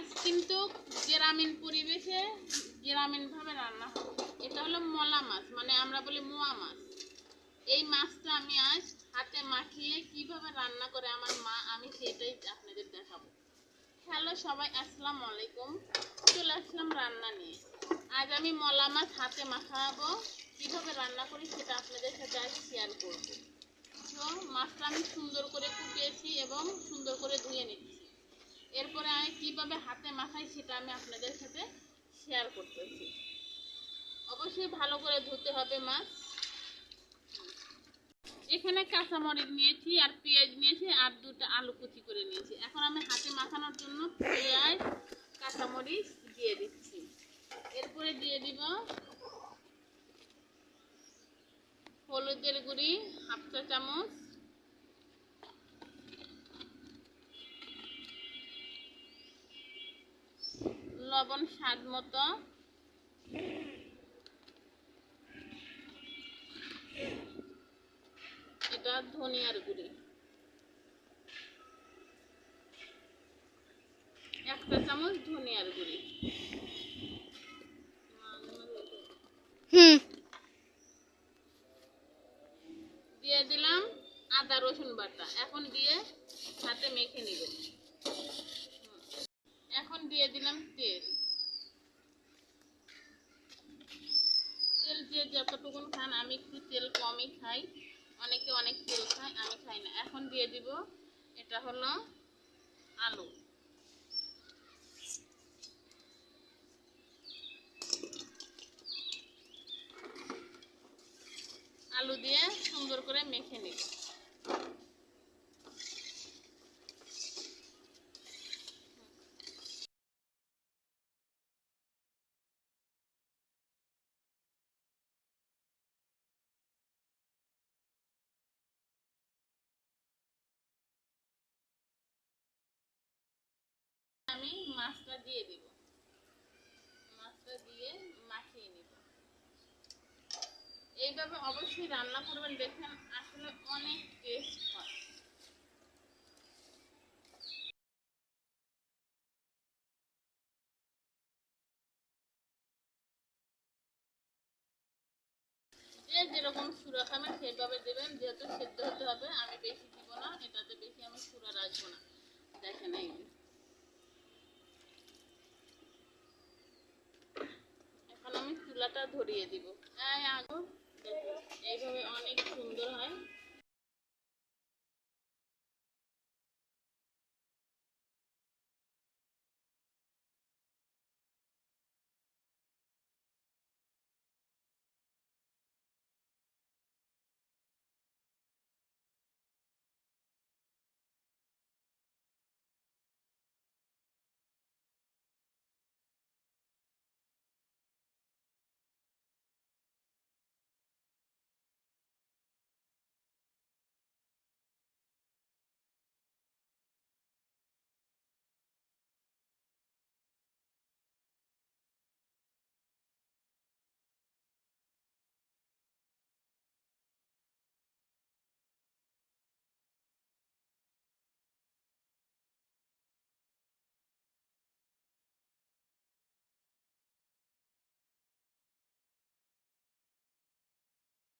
আজ কিন্তু গ্রামীণ পরিবেশে গ্রামীণ ভাবে রান্না হবে এটা হলো মলা মাছ মানে আমরা বলি মোয়া মাছ। এই মাছটা আমি আজ হাতে মাখিয়ে কীভাবে রান্না করে আমার মা, আমি সেটাই আপনাদের দেখাবো। হ্যালো সবাই, আসসালামু আলাইকুম। চলে আসলাম রান্না নিয়ে। আজ আমি মলা মাছ হাতে মাখাবো, কীভাবে রান্না করি সেটা আপনাদের সাথে আজ শেয়ার করব। তো মাছটা আমি সুন্দর করে কুপিয়েছি এবং সুন্দর করে ধুয়ে কীভাবে হাতে মাখাই সেটা আমি আপনাদের সাথে শেয়ার করতেছি। অবশ্যই ভালো করে ধুতে হবে মাছ। এখানে কাঁচামরিচ নিয়েছি আর পেঁয়াজ নিয়েছি আর দুটো আলু কুচি করে নিয়েছি। এখন আমি হাতে মাখানোর জন্য পেঁয়াজ, কাঁচামরিচ দিয়ে দিচ্ছি। এরপরে দিয়ে দিব হলুদের গুঁড়ি, হাফ চা চামচ। লবণ স্বাদ মতো। এটা ধনিয়ার গুঁড়ি। একটা চামচ ধনিয়ার গুঁড়ি। দিয়ে দিলাম আদা রসুন বাটা। এখন দিয়ে হাতে মেখে নিব এখন দিয়ে দিলাম তেল তেল যে যতটুকুন খান, আমি একটু তেল কমই খাই। অনেকে অনেক তেল খায়, আমি খাই না। এখন দিয়ে দিব, এটা হলো আলু। আলু দিয়ে সুন্দর করে মেখে নিব। মাছটা দিয়ে দিব। মাছটা দিয়ে মাখিয়ে নিব। এইভাবে অবশ্যই রান্না করবেন দেখেন আসলে অনেক টেস্ট হয়। যেরকম সুরা খাবেন সেভাবে দেবেন, যেহেতু সেদ্ধ হতে হবে, আমি বেশি দিব না, এটাতে বেশি আমি সুরা রাখব না। দেখেন এই চুলাটা ধরিয়ে দিব। হ্যাঁ, এইভাবে অনেক সুন্দর হয়।